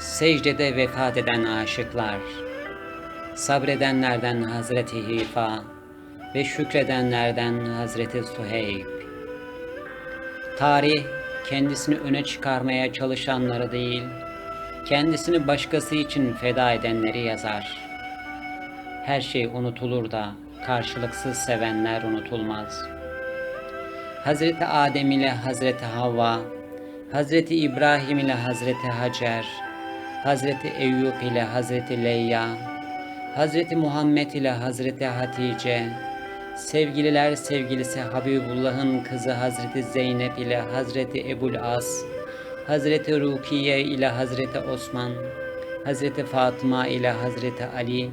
Secdede vefat eden aşıklar, sabredenlerden Hazreti Hifa ve şükredenlerden Hazreti Suheyb. Tarih kendisini öne çıkarmaya çalışanları değil, kendisini başkası için feda edenleri yazar. Her şey unutulur da karşılıksız sevenler unutulmaz. Hazreti Adem ile Hazreti Havva, Hazreti İbrahim ile Hazreti Hacer, Hazreti Eyüp ile Hazreti Leyla, Hazreti Muhammed ile Hazreti Hatice, sevgililer sevgilisi Habibullah'ın kızı Hazreti Zeynep ile Hazreti Ebul As, Hazreti Rukiye ile Hazreti Osman, Hazreti Fatıma ile Hazreti Ali,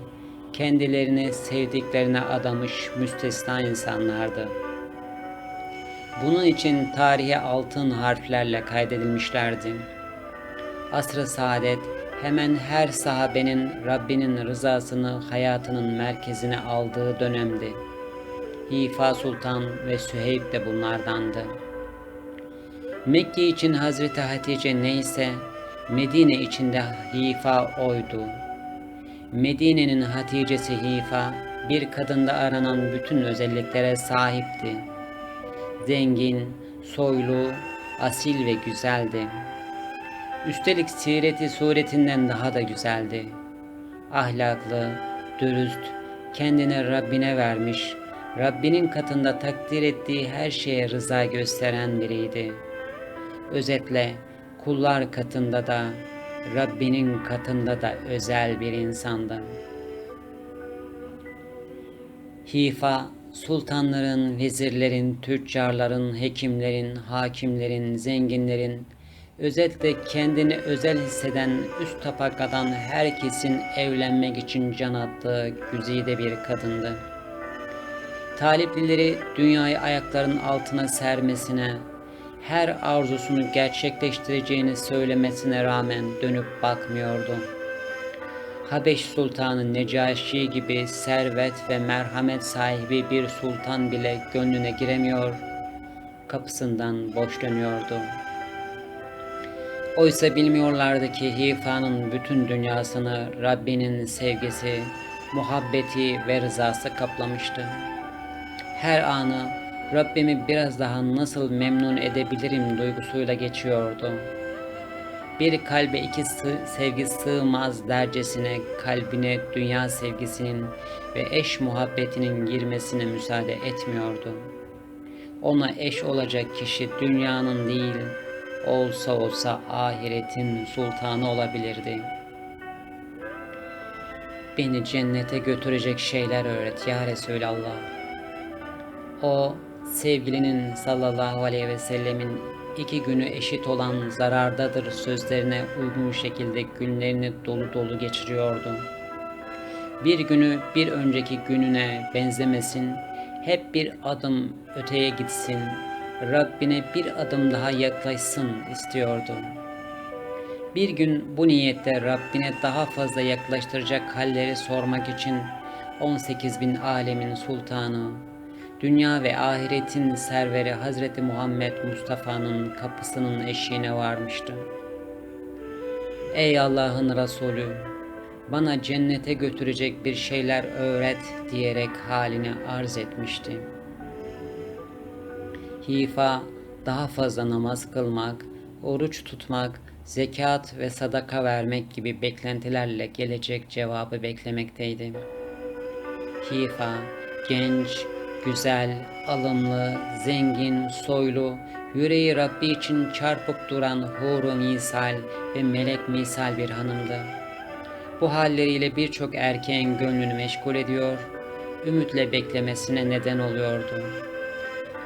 kendilerini sevdiklerine adamış müstesna insanlardı. Bunun için tarihe altın harflerle kaydedilmişlerdi. Asr-ı saadet hemen her sahabenin Rabbinin rızasını hayatının merkezine aldığı dönemdi. Hifa Sultan ve Süheyb de bunlardandı. Mekke için Hazreti Hatice neyse Medine içinde Hifa oydu. Medine'nin Hatice'si Hifa bir kadında aranan bütün özelliklere sahipti. Zengin, soylu, asil ve güzeldi. Üstelik sireti suretinden daha da güzeldi. Ahlaklı, dürüst, kendini Rabbine vermiş, Rabbinin katında takdir ettiği her şeye rıza gösteren biriydi. Özetle kullar katında da Rabbinin katında da özel bir insandı. Hifa, sultanların, vezirlerin, tüccarların, hekimlerin, hakimlerin, zenginlerin, özellikle kendini özel hisseden üst tabakadan herkesin evlenmek için can attığı güzide bir kadındı. Taliplileri dünyayı ayaklarının altına sermesine, her arzusunu gerçekleştireceğini söylemesine rağmen dönüp bakmıyordu. Habeş Sultanı Necaşi gibi servet ve merhamet sahibi bir sultan bile gönlüne giremiyor, kapısından boş dönüyordu. Oysa bilmiyorlardı ki Hifa'nın bütün dünyasını Rabbinin sevgisi, muhabbeti ve rızası kaplamıştı. Her anı Rabbimi biraz daha nasıl memnun edebilirim duygusuyla geçiyordu. Bir kalbe iki sevgi sığmaz dercesine kalbine dünya sevgisinin ve eş muhabbetinin girmesine müsaade etmiyordu. Ona eş olacak kişi dünyanın değil, olsa olsa ahiretin sultanı olabilirdi. Beni cennete götürecek şeyler öğret ya Resulallah. O sevgilinin sallallahu aleyhi ve sellemin iki günü eşit olan zarardadır sözlerine uygun şekilde günlerini dolu dolu geçiriyordu. Bir günü bir önceki gününe benzemesin, hep bir adım öteye gitsin, Rabbine bir adım daha yaklaşsın istiyordu. Bir gün bu niyette Rabbine daha fazla yaklaştıracak halleri sormak için 18 bin alemin sultanı, dünya ve ahiretin serveri Hazreti Muhammed Mustafa'nın kapısının eşiğine varmıştı. Ey Allah'ın Resulü, bana cennete götürecek bir şeyler öğret diyerek halini arz etmişti. Hifa daha fazla namaz kılmak, oruç tutmak, zekat ve sadaka vermek gibi beklentilerle gelecek cevabı beklemekteydi. Hifa genç, güzel, alımlı, zengin, soylu, yüreği Rabbi için çarpıp duran huru misal ve melek misal bir hanımdı. Bu halleriyle birçok erkeğin gönlünü meşgul ediyor, ümitle beklemesine neden oluyordu.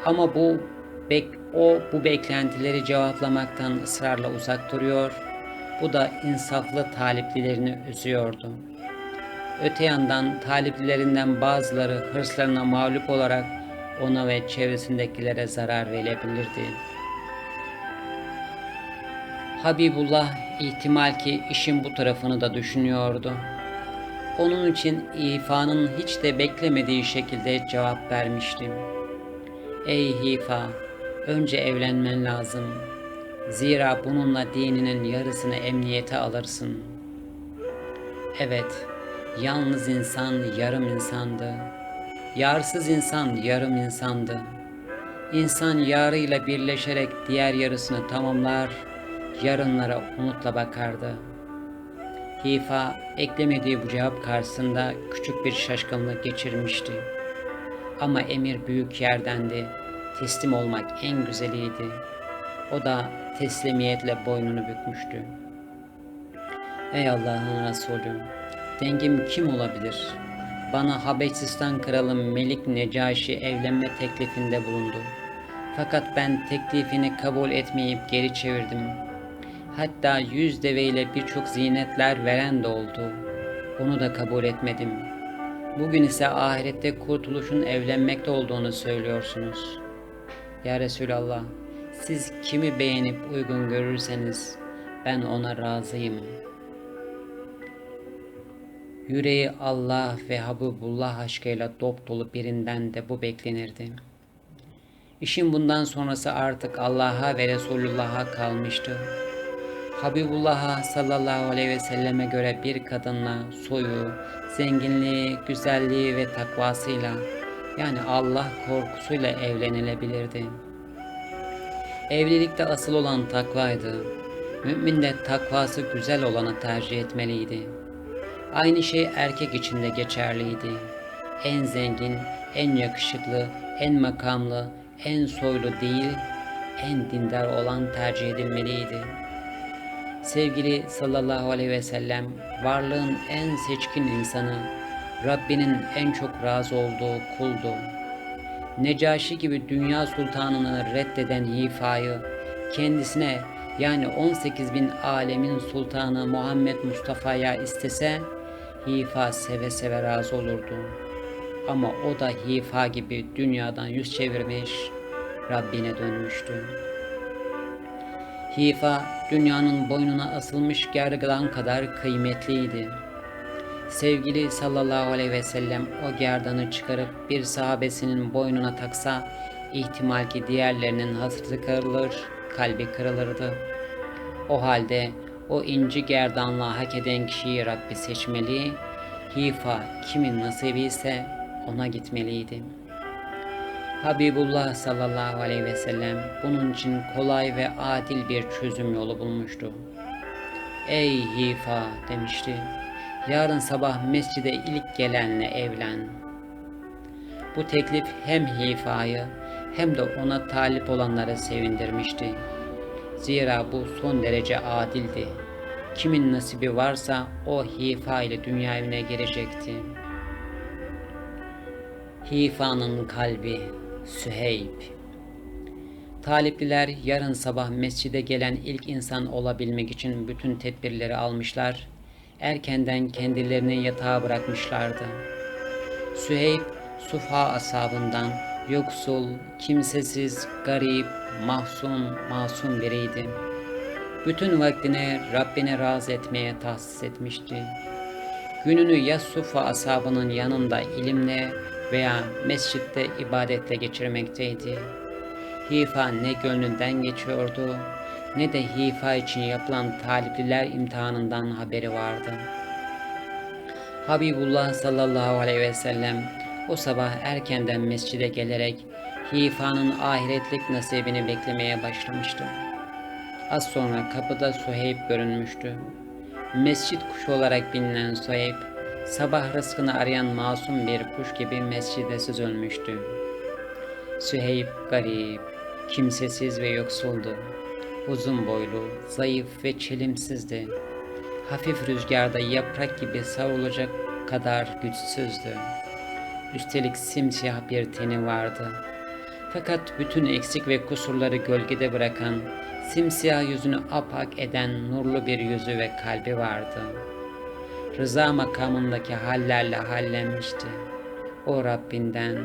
Ama bu bek, o bu beklentileri cevaplamaktan ısrarla uzak duruyor, bu da insaflı taliplilerini üzüyordu. Öte yandan taliplerinden bazıları hırslarına mağlup olarak ona ve çevresindekilere zarar verebilirdi. Habibullah ihtimal ki işin bu tarafını da düşünüyordu. Onun için İfa'nın hiç de beklemediği şekilde cevap vermiştim. Ey Hifa, önce evlenmen lazım. Zira bununla dininin yarısını emniyete alırsın. Evet, yalnız insan yarım insandı. Yarsız insan yarım insandı. İnsan yarıyla birleşerek diğer yarısını tamamlar, yarınlara umutla bakardı. Hifa eklemediği bu cevap karşısında küçük bir şaşkınlık geçirmişti. Ama emir büyük yerdendi. Teslim olmak en güzeliydi. O da teslimiyetle boynunu bükmüştü. Ey Allah'ın Resulü, dengim kim olabilir? Bana Habeşistan kralı Melik Necaşi evlenme teklifinde bulundu. Fakat ben teklifini kabul etmeyip geri çevirdim. Hatta yüz deveyle birçok zinetler veren de oldu. Onu da kabul etmedim. Bugün ise ahirette kurtuluşun evlenmekte olduğunu söylüyorsunuz. Ya Resulallah, siz kimi beğenip uygun görürseniz ben ona razıyım. Yüreği Allah ve Habibullah aşkıyla dop dolu birinden de bu beklenirdi. İşin bundan sonrası artık Allah'a ve Resulullah'a kalmıştı. Habibullah'a sallallahu aleyhi ve selleme göre bir kadınla soyu, zenginliği, güzelliği ve takvasıyla yani Allah korkusuyla evlenilebilirdi. Evlilikte asıl olan takvaydı. Mümin de takvası güzel olanı tercih etmeliydi. Aynı şey erkek için de geçerliydi. En zengin, en yakışıklı, en makamlı, en soylu değil, en dindar olan tercih edilmeliydi. Sevgili sallallahu aleyhi ve sellem, varlığın en seçkin insanı, Rabbinin en çok razı olduğu kuldu. Necaşi gibi dünya sultanını reddeden Hifa'yı kendisine yani 18 bin alemin sultanı Muhammed Mustafa'ya istese Hifa seve seve razı olurdu. Ama o da Hifa gibi dünyadan yüz çevirmiş, Rabbine dönmüştü. Hifa dünyanın boynuna asılmış gergedan kadar kıymetliydi. Sevgili sallallahu aleyhi ve sellem o gerdanı çıkarıp bir sahabesinin boynuna taksa ihtimal ki diğerlerinin hatırı kırılır, kalbi kırılırdı. O halde o inci gerdanla hak eden kişiyi Rabbi seçmeli, hifa kimin nasibi ise ona gitmeliydi. Habibullah sallallahu aleyhi ve sellem bunun için kolay ve adil bir çözüm yolu bulmuştu. Ey hifa demişti, yarın sabah mescide ilk gelenle evlen. Bu teklif hem hifayı hem de ona talip olanları sevindirmişti. Zira bu son derece adildi. Kimin nasibi varsa o Hifa ile dünya evine girecekti. Hifa'nın kalbi Süheyb Talipliler yarın sabah mescide gelen ilk insan olabilmek için bütün tedbirleri almışlar, erkenden kendilerini yatağa bırakmışlardı. Süheyb, Sufa asabından, yoksul, kimsesiz, garip, mahzun, masum biriydi. Bütün vaktini Rabbine razı etmeye tahsis etmişti. Gününü ya Sufa asabının yanında ilimle veya mescitte ibadetle geçirmekteydi. Hifa ne gönlünden geçiyordu ne de Hifa için yapılan talipliler imtihanından haberi vardı. Habibullah sallallahu aleyhi ve sellem o sabah erkenden mescide gelerek Hifa'nın ahiretlik nasibini beklemeye başlamıştı. Az sonra kapıda Suheyb görünmüştü. Mescit kuşu olarak bilinen Suheyb, sabah rızkını arayan masum bir kuş gibi mescide süzülmüştü. Süheyb garip, kimsesiz ve yoksuldu. Uzun boylu, zayıf ve çelimsizdi. Hafif rüzgarda yaprak gibi savrulacak kadar güçsüzdü. Üstelik simsiyah bir teni vardı. Fakat bütün eksik ve kusurları gölgede bırakan, simsiyah yüzünü apak eden nurlu bir yüzü ve kalbi vardı. Rıza makamındaki hallerle hallenmişti. O Rabbinden,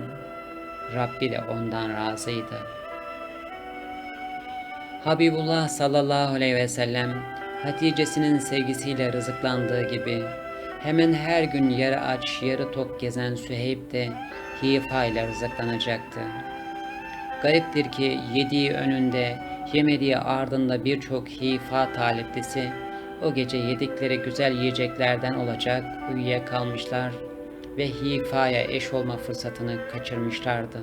Rabbi de ondan razıydı. Habibullah sallallahu aleyhi ve sellem Hatice'sinin sevgisiyle rızıklandığı gibi hemen her gün yarı aç yarı tok gezen Süheyb de Hifa ile rızıklanacaktı. Gariptir ki yediği önünde Yemediği ardında birçok hifa taleplisi o gece yedikleri güzel yiyeceklerden olacak uyuyakalmışlar ve hifaya eş olma fırsatını kaçırmışlardı.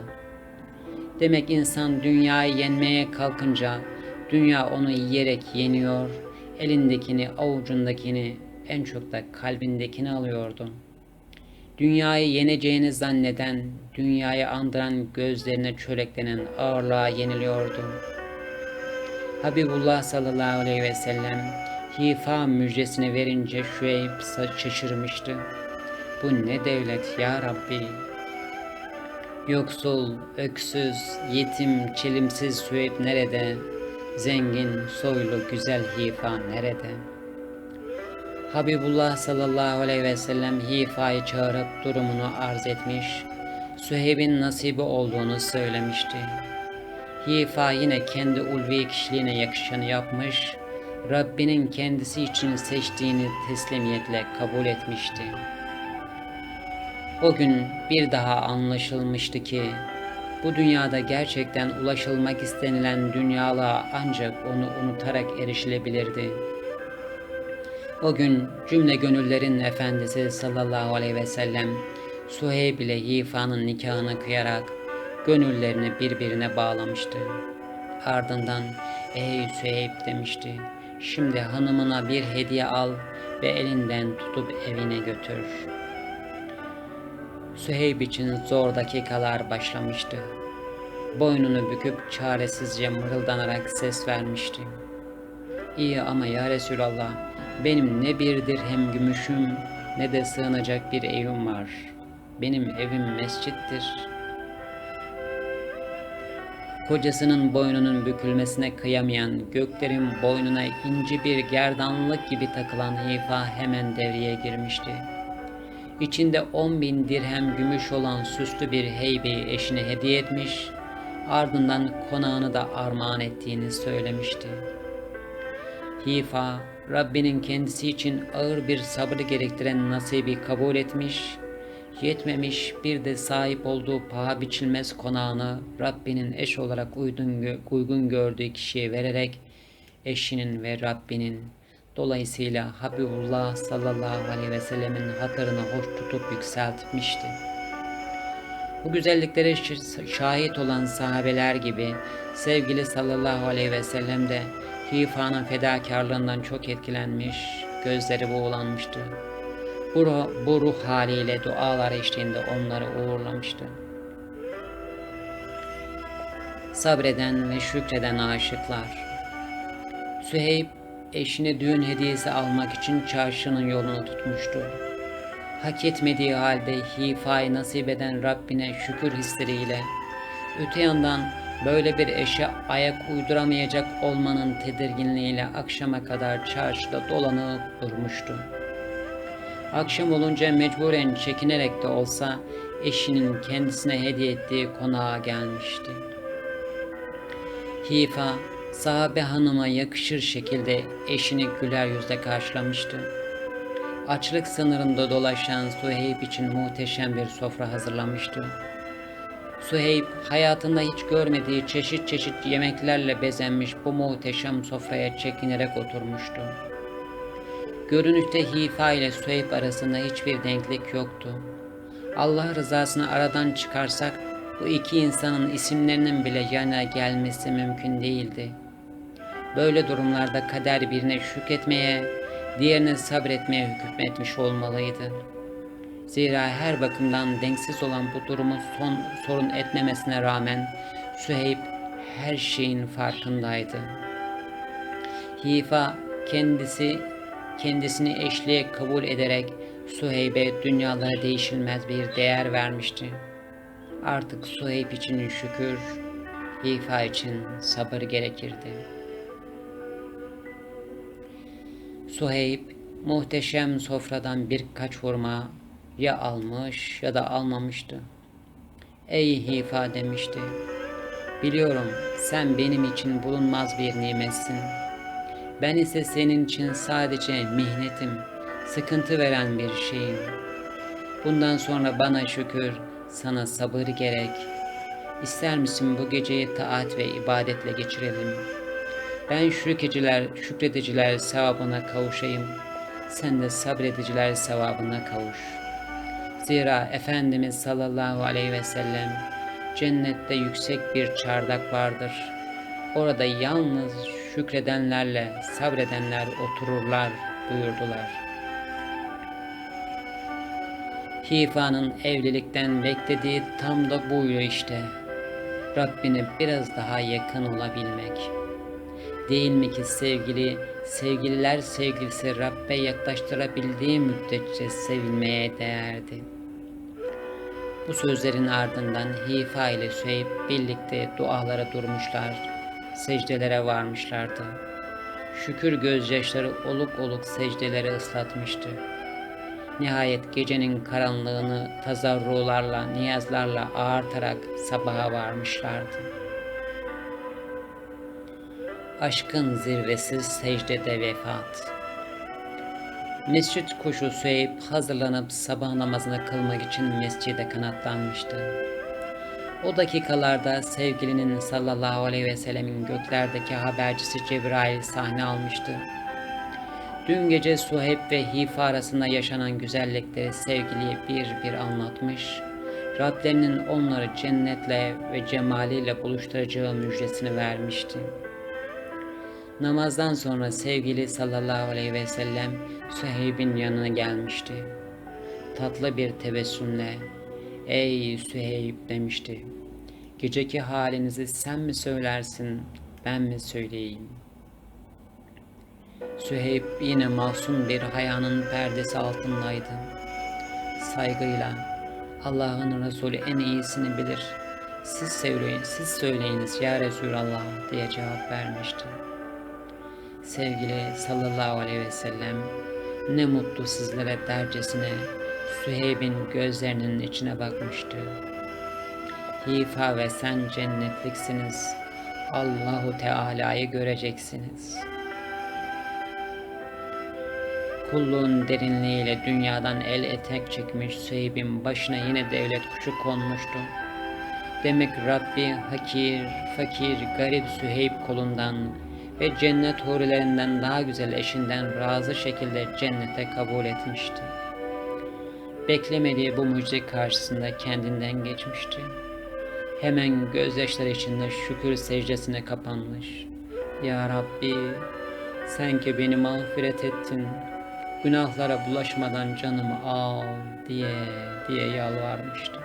Demek insan dünyayı yenmeye kalkınca dünya onu yiyerek yeniyor, elindekini, avucundakini, en çok da kalbindekini alıyordu. Dünyayı yeneceğini zanneden, dünyayı andıran gözlerine çöreklenen ağırlığa yeniliyordu. Habibullah sallallahu aleyhi ve sellem hifa müjdesini verince Şüeyb şaşırmıştı. Bu ne devlet ya Rabbi? Yoksul, öksüz, yetim, çelimsiz Süheyb nerede? Zengin, soylu, güzel hifa nerede? Habibullah sallallahu aleyhi ve sellem hifayı çağırıp durumunu arz etmiş, Süheyb'in nasibi olduğunu söylemişti. Hifa yine kendi ulvi kişiliğine yakışanı yapmış, Rabbinin kendisi için seçtiğini teslimiyetle kabul etmişti. O gün bir daha anlaşılmıştı ki bu dünyada gerçekten ulaşılmak istenilen dünyalığa ancak onu unutarak erişilebilirdi. O gün cümle gönüllerin efendisi sallallahu aleyhi ve sellem Suheyb ile Hifa'nın nikahını kıyarak gönüllerini birbirine bağlamıştı. Ardından ey Süheyb demişti. Şimdi hanımına bir hediye al ve elinden tutup evine götür. Süheyb için zor dakikalar başlamıştı. Boynunu büküp çaresizce mırıldanarak ses vermişti. İyi ama ya Resulallah benim ne bir dirhem gümüşüm ne de sığınacak bir evim var. Benim evim mescittir.'' Kocasının boynunun bükülmesine kıyamayan, göklerin boynuna inci bir gerdanlık gibi takılan Hifa hemen devreye girmişti. İçinde on bin dirhem gümüş olan süslü bir heybeyi eşine hediye etmiş, ardından konağını da armağan ettiğini söylemişti. Hifa, Rabbinin kendisi için ağır bir sabrı gerektiren nasibi kabul etmiş Yetmemiş bir de sahip olduğu paha biçilmez konağını Rabbinin eş olarak uygun, gördüğü kişiye vererek eşinin ve Rabbinin dolayısıyla Habibullah sallallahu aleyhi ve sellemin hatırını hoş tutup yükseltmişti. Bu güzelliklere şahit olan sahabeler gibi sevgili sallallahu aleyhi ve sellem de Hifa'nın fedakarlığından çok etkilenmiş, gözleri buğulanmıştı. Bu ruh, bu ruh haliyle dualar eşliğinde onları uğurlamıştı. Sabreden ve şükreden aşıklar. Süheyb eşine düğün hediyesi almak için çarşının yolunu tutmuştu. Hak etmediği halde hifayı nasip eden Rabbine şükür hisleriyle, öte yandan böyle bir eşe ayak uyduramayacak olmanın tedirginliğiyle akşama kadar çarşıda dolanıp durmuştu. Akşam olunca mecburen çekinerek de olsa eşinin kendisine hediye ettiği konağa gelmişti. Hifa, sahabe hanıma yakışır şekilde eşini güler yüzle karşılamıştı. Açlık sınırında dolaşan Suheyb için muhteşem bir sofra hazırlamıştı. Suheyb hayatında hiç görmediği çeşit çeşit yemeklerle bezenmiş bu muhteşem sofraya çekinerek oturmuştu. Görünüşte Hifa ile Süheyb arasında hiçbir denklik yoktu. Allah rızasını aradan çıkarsak bu iki insanın isimlerinin bile yana gelmesi mümkün değildi. Böyle durumlarda kader birine şükretmeye, diğerine sabretmeye hükmetmiş olmalıydı. Zira her bakımdan denksiz olan bu durumu son sorun etmemesine rağmen Süheyb her şeyin farkındaydı. Hifa kendisi kendisini eşliğe kabul ederek Suheyb'e dünyalara değişilmez bir değer vermişti. Artık Suheyb için şükür, Hifa için sabır gerekirdi. Suheyb muhteşem sofradan birkaç hurma ya almış ya da almamıştı. Ey Hifa demişti. Biliyorum sen benim için bulunmaz bir nimetsin.'' Ben ise senin için sadece mihnetim, sıkıntı veren bir şeyim. Bundan sonra bana şükür, sana sabır gerek. İster misin bu geceyi taat ve ibadetle geçirelim? Ben şükrediciler, şükrediciler sevabına kavuşayım. Sen de sabrediciler sevabına kavuş. Zira Efendimiz sallallahu aleyhi ve sellem cennette yüksek bir çardak vardır. Orada yalnız şükredenlerle sabredenler otururlar buyurdular. Hifa'nın evlilikten beklediği tam da buydu işte. Rabbine biraz daha yakın olabilmek. Değil mi ki sevgili, sevgililer sevgilisi Rabbe yaklaştırabildiği müddetçe sevilmeye değerdi. Bu sözlerin ardından Hifa ile Süheyb birlikte dualara durmuşlar, secdelere varmışlardı. Şükür gözyaşları oluk oluk secdeleri ıslatmıştı. Nihayet gecenin karanlığını tazarrularla, niyazlarla ağartarak sabaha varmışlardı. Aşkın zirvesi secdede vefat. Mescit kuşu Süheyb hazırlanıp sabah namazını kılmak için mescide kanatlanmıştı. O dakikalarda sevgilinin sallallahu aleyhi ve sellemin göklerdeki habercisi Cebrail sahne almıştı. Dün gece Suheyb ve Hifa arasında yaşanan güzellikleri sevgiliye bir bir anlatmış, Rablerinin onları cennetle ve cemaliyle buluşturacağı müjdesini vermişti. Namazdan sonra sevgili sallallahu aleyhi ve sellem Süheyb'in yanına gelmişti. Tatlı bir tebessümle Ey Süheyb demişti. Geceki halinizi sen mi söylersin, ben mi söyleyeyim? Süheyb yine masum bir hayanın perdesi altındaydı. Saygıyla Allah'ın Resulü en iyisini bilir. Siz söyleyin, siz söyleyiniz ya Resulallah diye cevap vermişti. Sevgili sallallahu aleyhi ve sellem ne mutlu sizlere dercesine Süheyb'in gözlerinin içine bakmıştı. Hifa ve sen cennetliksiniz. Allahu Teala'yı göreceksiniz. Kulluğun derinliğiyle dünyadan el etek çekmiş Süheyb'in başına yine devlet kuşu konmuştu. Demek Rabbi hakir, fakir, garip Süheyb kolundan ve cennet hurilerinden daha güzel eşinden razı şekilde cennete kabul etmişti. Beklemediği bu mucize karşısında kendinden geçmişti. Hemen gözyaşları içinde şükür secdesine kapanmış. Ya Rabbi sen ki beni mağfiret ettin. Günahlara bulaşmadan canımı al diye diye yalvarmıştı.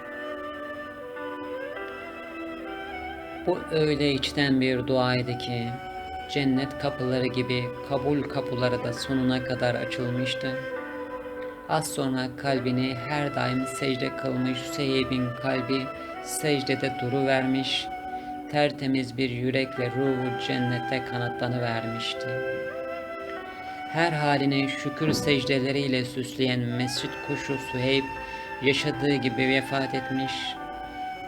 Bu öyle içten bir duaydı ki cennet kapıları gibi kabul kapıları da sonuna kadar açılmıştı. Az sonra kalbini her daim secde kılmış Hüseyib'in kalbi secdede duru vermiş, tertemiz bir yürekle ruhu cennette kanatlanıvermişti. Her haline şükür secdeleriyle süsleyen mescit kuşu Süheyb yaşadığı gibi vefat etmiş,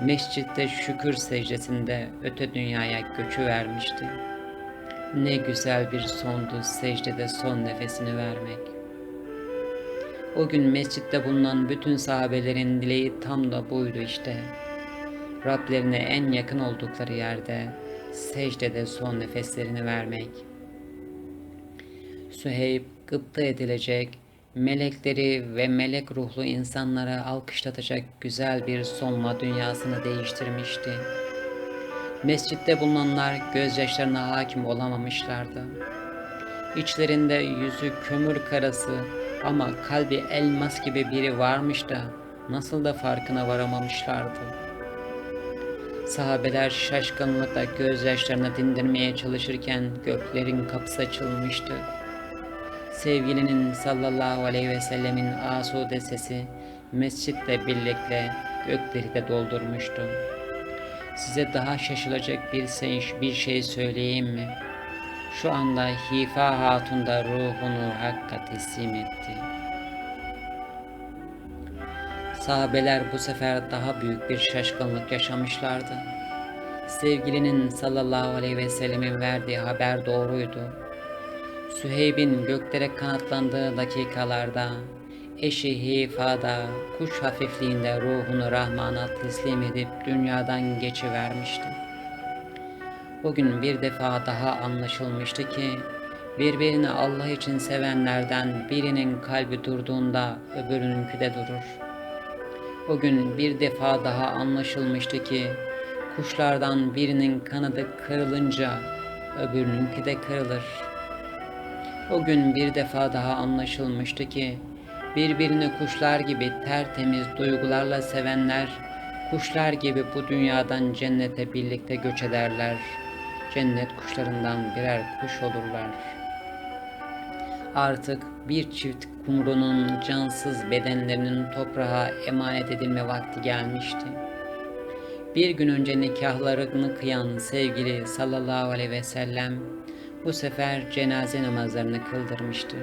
mescitte şükür secdesinde öte dünyaya göçü vermişti. Ne güzel bir sondu secdede son nefesini vermek. O gün mescitte bulunan bütün sahabelerin dileği tam da buydu işte. Rablerine en yakın oldukları yerde secdede son nefeslerini vermek. Süheyb gıpta edilecek, melekleri ve melek ruhlu insanlara alkışlatacak güzel bir sonla dünyasını değiştirmişti. Mescitte bulunanlar gözyaşlarına hakim olamamışlardı. İçlerinde yüzü kömür karası ama kalbi elmas gibi biri varmış da nasıl da farkına varamamışlardı. Sahabeler şaşkınlıkla gözyaşlarını dindirmeye çalışırken göklerin kapısı açılmıştı. Sevgilinin sallallahu aleyhi ve sellemin asude sesi mescitle birlikte gökleri de doldurmuştu. Size daha şaşılacak bir şey, bir şey söyleyeyim mi? Şu anda Hifa Hatun da ruhunu Hakk'a teslim etti. Sahabeler bu sefer daha büyük bir şaşkınlık yaşamışlardı. Sevgilinin sallallahu aleyhi ve sellemin verdiği haber doğruydu. Süheyb'in göklere kanatlandığı dakikalarda eşi Hifa'da kuş hafifliğinde ruhunu Rahman'a teslim edip dünyadan geçivermişti. O gün bir defa daha anlaşılmıştı ki birbirini Allah için sevenlerden birinin kalbi durduğunda öbürününki de durur. O gün bir defa daha anlaşılmıştı ki kuşlardan birinin kanadı kırılınca öbürününki de kırılır. O gün bir defa daha anlaşılmıştı ki birbirini kuşlar gibi tertemiz duygularla sevenler kuşlar gibi bu dünyadan cennete birlikte göç ederler. Cennet kuşlarından birer kuş olurlar. Artık bir çift kumrunun cansız bedenlerinin toprağa emanet edilme vakti gelmişti. Bir gün önce nikahlarını kıyan sevgili sallallahu aleyhi ve sellem bu sefer cenaze namazlarını kıldırmıştı.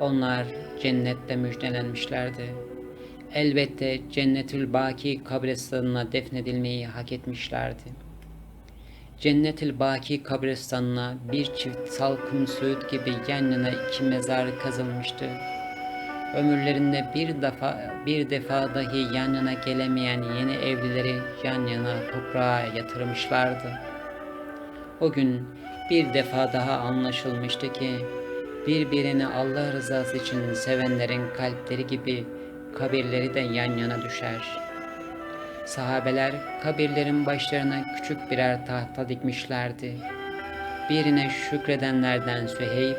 Onlar cennette müjdelenmişlerdi. Elbette Cennetül Baki kabristanına defnedilmeyi hak etmişlerdi. Cennetül Baki kabristanına bir çift salkım söğüt gibi yan yana iki mezar kazılmıştı. Ömürlerinde bir defa bir defa dahi yan yana gelemeyen yeni evlileri yan yana toprağa yatırmışlardı. O gün bir defa daha anlaşılmıştı ki birbirini Allah rızası için sevenlerin kalpleri gibi kabirleri de yan yana düşer. Sahabeler kabirlerin başlarına küçük birer tahta dikmişlerdi. Birine şükredenlerden Süheyb,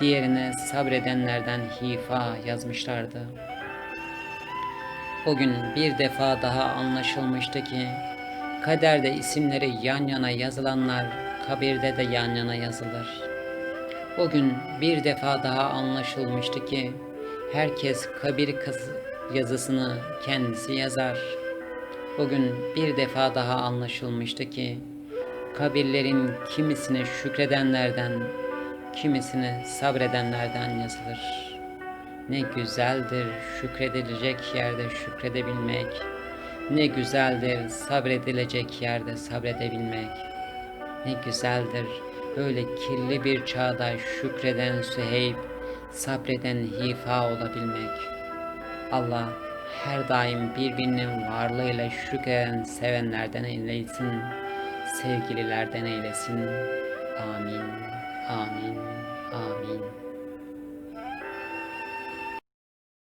diğerine sabredenlerden Hifa yazmışlardı. O gün bir defa daha anlaşılmıştı ki kaderde isimleri yan yana yazılanlar kabirde de yan yana yazılır. O gün bir defa daha anlaşılmıştı ki herkes kabir yazısını kendisi yazar. O gün bir defa daha anlaşılmıştı ki kabirlerin kimisine şükredenlerden, kimisine sabredenlerden yazılır. Ne güzeldir şükredilecek yerde şükredebilmek. Ne güzeldir sabredilecek yerde sabredebilmek. Ne güzeldir böyle kirli bir çağda şükreden Süheyb, sabreden Hifa olabilmek. Allah her daim birbirinin varlığıyla şükreden sevenlerden eylesin, sevgililerden eylesin. Amin, amin, amin.